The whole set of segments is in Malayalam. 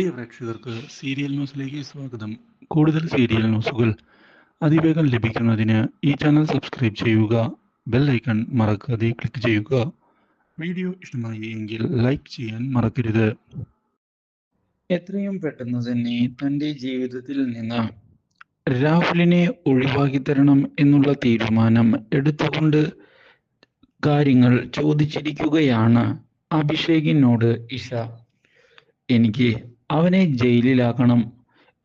പ്രിയ പ്രേക്ഷകർക്ക് സീരിയൽ ന്യൂസിലേക്ക് സ്വാഗതം. കൂടുതൽ സീരിയൽ ന്യൂസുകൾ അതിവേഗം ലഭിക്കുന്നതിന് ഈ ചാനൽ സബ്സ്ക്രൈബ് ചെയ്യുക ബെൽ ഐക്കൺ മറക്കാതെ ക്ലിക്ക് ചെയ്യുക. വീഡിയോ ഇഷ്ടമായി എങ്കിൽ ലൈക്ക് ചെയ്യാൻ മറക്കരുത്. എത്രയും പെട്ടെന്ന് തന്നെ തന്റെ ജീവിതത്തിൽ നിന്ന് രാഹുലിനെ ഒഴിവാക്കി തരണം എന്നുള്ള തീരുമാനം എടുത്തുകൊണ്ട് കാര്യങ്ങൾ ചോദിച്ചിരിക്കുകയാണ് അഭിഷേകിനോട് ഇഷ. എനിക്ക് അവനെ ജയിലിലാക്കണം.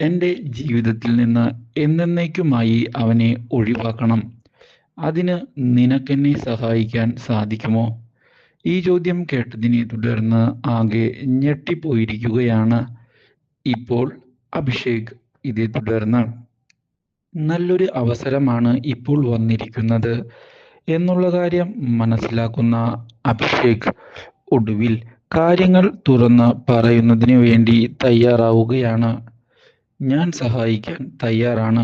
എന്റെ ജീവിതത്തിൽ നിന്ന് എന്നേക്കുമായി അവനെ ഒഴിവാക്കണം. അതിന് നിനക്കെന്നെ സഹായിക്കാൻ സാധിക്കുമോ? ഈ ചോദ്യം കേട്ടതിനെ തുടർന്ന് ആകെ ഞെട്ടിപ്പോയിരിക്കുകയാണ്. ഇപ്പോൾ അഭിഷേക് ഇതേ തുടർന്ന്. നല്ലൊരു അവസരമാണ് ഇപ്പോൾ വന്നിരിക്കുന്നത് എന്നുള്ള കാര്യം മനസ്സിലാക്കുന്ന അഭിഷേക് ഒടുവിൽ കാര്യങ്ങൾ തുറന്ന് പറയുന്നതിന് വേണ്ടി തയ്യാറാവുകയാണ്. ഞാൻ സഹായിക്കാൻ തയ്യാറാണ്.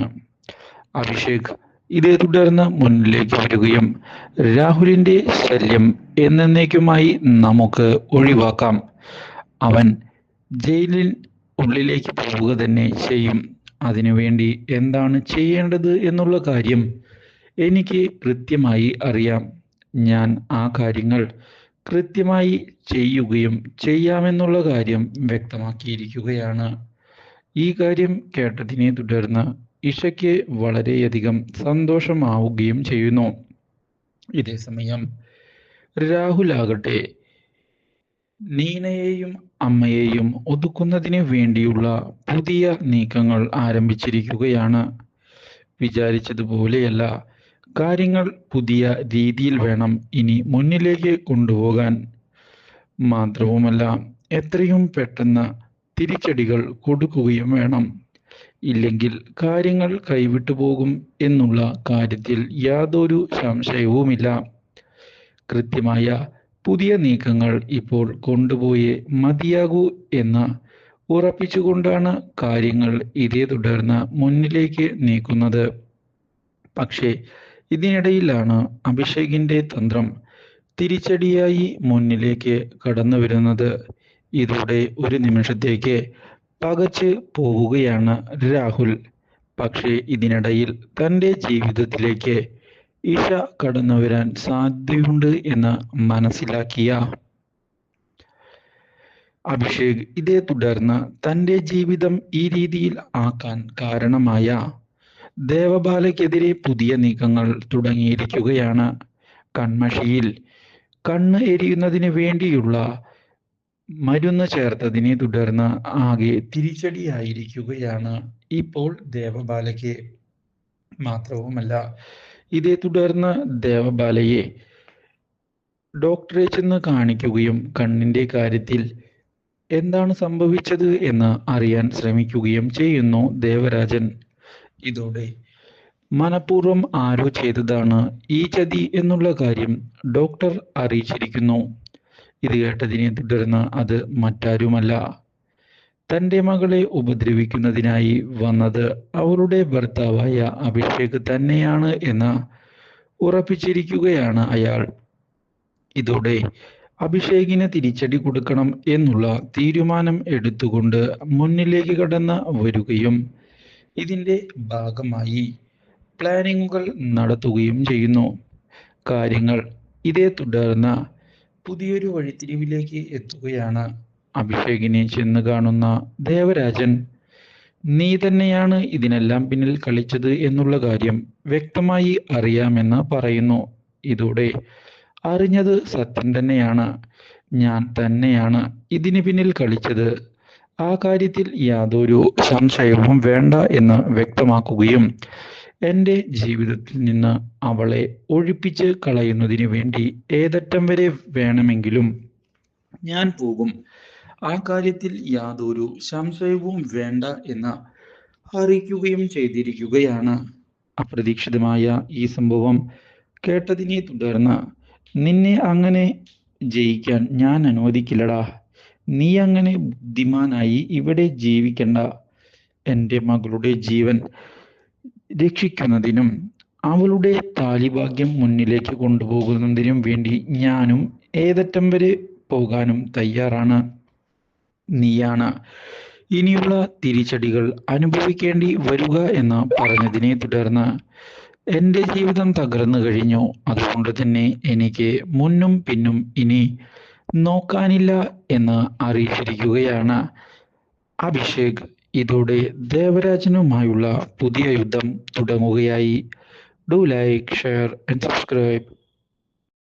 അഭിഷേക് ഇതേ തുടർന്ന് മുന്നിലേക്ക് വരികയും രാഹുലിന്റെ ശല്യം എന്നേക്കുമായി നമുക്ക് ഒഴിവാക്കാം. അവൻ ജയിലിൽ ഉള്ളിലേക്ക് പോവുക തന്നെ ചെയ്യും. അതിനുവേണ്ടി എന്താണ് ചെയ്യേണ്ടത് എന്നുള്ള കാര്യം എനിക്ക് കൃത്യമായി അറിയാം. ഞാൻ ആ കാര്യങ്ങൾ കൃത്യമായി ചെയ്യുകയും ചെയ്യാമെന്നുള്ള കാര്യം വ്യക്തമാക്കിയിരിക്കുകയാണ്. ഈ കാര്യം കേട്ടതിനെ തുടർന്ന് ഇഷയ്ക്ക് വളരെയധികം സന്തോഷമാവുകയും ചെയ്യുന്നു. ഇതേ സമയം രാഹുലാകട്ടെ നീനയെയും അമ്മയെയും ഒതുക്കുന്നതിന് വേണ്ടിയുള്ള പുതിയ നീക്കങ്ങൾ ആരംഭിച്ചിരിക്കുകയാണ്. വിചാരിച്ചതുപോലെയല്ല കാര്യങ്ങൾ പുതിയ രീതിയിൽ വേണം ഇനി മുന്നിലേക്ക് കൊണ്ടുപോകാൻ മാത്രവുമല്ല എത്രയും പെട്ടെന്ന് തിരിച്ചടികൾ കൊടുക്കുകയും വേണം. ഇല്ലെങ്കിൽ കാര്യങ്ങൾ കൈവിട്ടു പോകും എന്നുള്ള കാര്യത്തിൽ യാതൊരു സംശയവുമില്ല. കൃത്യമായ പുതിയ നീക്കങ്ങൾ ഇപ്പോൾ കൊണ്ടുപോയേ മതിയാകൂ എന്ന് ഉറപ്പിച്ചുകൊണ്ടാണ് കാര്യങ്ങൾ ഇതേ തുടർന്ന് മുന്നിലേക്ക് നീക്കുന്നത്. പക്ഷേ ഇതിനിടയിലാണ് അഭിഷേകിന്റെ തന്ത്രം തിരിച്ചടിയായി മുന്നിലേക്ക് കടന്നു വരുന്നത്. ഇതോടെ ഒരു നിമിഷത്തേക്ക് പകച്ച് പോവുകയാണ് രാഹുൽ. പക്ഷേ ഇതിനിടയിൽ തന്റെ ജീവിതത്തിലേക്ക് ഇഷ കടന്നു വരാൻ സാധ്യതയുണ്ട് എന്ന് മനസ്സിലാക്കിയ അഭിഷേക് ഇതേ തുടർന്ന് തന്റെ ജീവിതം ഈ രീതിയിൽ ആക്കാൻ കാരണമായ ദേവബാലയ്ക്കെതിരെ പുതിയ നീക്കങ്ങൾ തുടങ്ങിയിരിക്കുകയാണ് കൺമഷിയിൽ കണ്ണ് എരിയുന്നതിന് വേണ്ടിയുള്ള മരുന്ന് ചേർത്തതിനെ തുടർന്ന് ആകെ തിരിച്ചടിയായിരിക്കുകയാണ് ഇപ്പോൾ ദേവബാലയ്ക്ക് മാത്രവുമല്ല. ഇതേ തുടർന്ന് ദേവബാലയെ ഡോക്ടറെ ചെന്ന് കാണിക്കുകയും കണ്ണിന്റെ കാര്യത്തിൽ എന്താണ് സംഭവിച്ചത് എന്ന് അറിയാൻ ശ്രമിക്കുകയും ചെയ്യുന്നു ദേവരാജൻ. ഇതോടെ. മനഃപൂർവം ആരോ ചെയ്തതാണ് ഈ ചതി എന്നുള്ള കാര്യം ഡോക്ടർ അറിയിച്ചിരിക്കുന്നു. ഇത് കേട്ടതിനെ തുടർന്ന് അത് മറ്റാരുമല്ല. തന്റെ മകളെ ഉപദ്രവിക്കുന്നതിനായി വന്നത് അവളുടെ ഭർത്താവായ അഭിഷേക് തന്നെയാണ് എന്ന് ഉറപ്പിച്ചിരിക്കുകയാണ് അയാൾ. ഇതോടെ അഭിഷേകിന് തിരിച്ചടി കൊടുക്കണം എന്നുള്ള തീരുമാനം എടുത്തുകൊണ്ട് മുന്നിലേക്ക് കടന്ന് വരികയും ഇതിന്റെ ഭാഗമായി പ്ലാനിങ്ങുകൾ നടത്തുകയും ചെയ്യുന്നു. കാര്യങ്ങൾ ഇതേ തുടർന്ന് പുതിയൊരു വഴിത്തിരിവിലേക്ക് എത്തുകയാണ്. അഭിഷേകിനെ ചെന്ന് കാണുന്ന ദേവരാജൻ നീ തന്നെയാണ് ഇതിനെല്ലാം പിന്നിൽ കളിച്ചത് എന്നുള്ള കാര്യം വ്യക്തമായി അറിയാമെന്ന് പറയുന്നു. ഇതോടെ അറിഞ്ഞത് സത്യം തന്നെയാണ്. ഞാൻ തന്നെയാണ് ഇതിന് പിന്നിൽ കളിച്ചത്. ആ കാര്യത്തിൽ യാതൊരു സംശയവും വേണ്ട എന്ന് വ്യക്തമാക്കുകയും എന്റെ ജീവിതത്തിൽ നിന്ന് അവളെ ഒഴിപ്പിച്ച് കളയുന്നതിന് വേണ്ടി ഏതറ്റം വരെ വേണമെങ്കിലും ഞാൻ പോകും. ആ കാര്യത്തിൽ യാതൊരു സംശയവും വേണ്ട എന്ന് അറിയിക്കുകയും ചെയ്തിരിക്കുകയാണ്. അപ്രതീക്ഷിതമായ ഈ സംഭവം കേട്ടതിനെ തുടർന്ന് നിന്നെ അങ്ങനെ ജയിക്കാൻ ഞാൻ അനുവദിക്കില്ലടാ. നീ അങ്ങനെ ബുദ്ധിമാനായി ഇവിടെ ജീവിക്കേണ്ട എന്റെ മകളുടെ ജീവൻ രക്ഷിക്കുന്നതിനും അവളുടെ താലിഭാഗ്യം മുന്നിലേക്ക് കൊണ്ടുപോകുന്നതിനും വേണ്ടി ഞാനും ഏതറ്റം വരെ പോകാനും തയ്യാറാണ്. നീയാണ്. ഇനിയുള്ള തിരിച്ചടികൾ അനുഭവിക്കേണ്ടി വരിക എന്ന് പറഞ്ഞതിനെ തുടർന്ന് എന്റെ ജീവിതം തകർന്നു കഴിഞ്ഞു. അതുകൊണ്ട് തന്നെ എനിക്ക് മുന്നും പിന്നും ഇനി നോക്കാനില്ല എന്ന് അറിയിച്ചിരിക്കുകയാണ്. അഭിഷേക് ഇതോടെ ദേവരാജനുമായുള്ള പുതിയ യുദ്ധം തുടങ്ങുകയായി. Do like share and subscribe